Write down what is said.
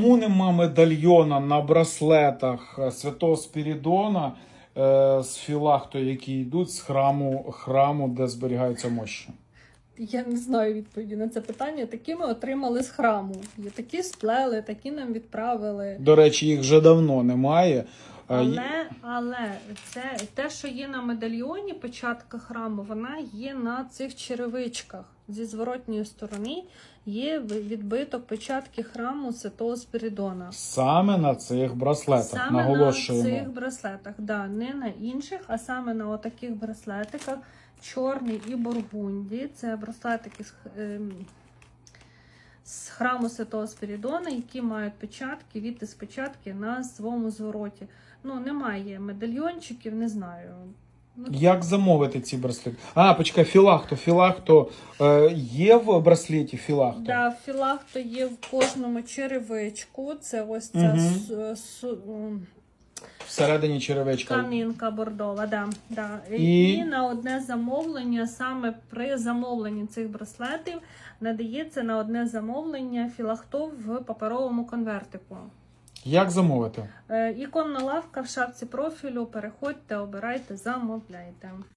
Чому нема медальйона на браслетах е, святого Спірідона е, з філахто, які йдуть з храму, храму, де зберігаються мощі? Я не знаю відповіді на це питання. Такі ми отримали з храму. Такі сплели, такі нам відправили. До речі, їх вже давно немає. Е, Але, але це те, що є на медальйоні початка храму, вона є на цих черевичках. Зі зворотньої сторони є відбиток початки храму Святого Спірідона. Саме на цих браслетах Саме наголошуємо. на цих браслетах, да, не на інших, а саме на отаких браслетиках. Чорний і бургунді. Це браслетики з, ем, з храму Святого Спірідона, які мають печатки, відтис печатки на своєму звороті. Ну, немає медальйончиків, не знаю. Ну, Як замовити ці браслети? А, почекай, філахто. Філахто е, є в браслеті філахто? Да, філахто є в кожному черевичку. Це ось ця Мгм. с- с- м, Всередині черевичка. Тканинка бордова, да, да. І? І... на одне замовлення, саме при замовленні цих браслетів, надається на одне замовлення філахтов в паперовому конвертику. Як замовити? Е, іконна лавка в шапці профілю. Переходьте, обирайте, замовляйте.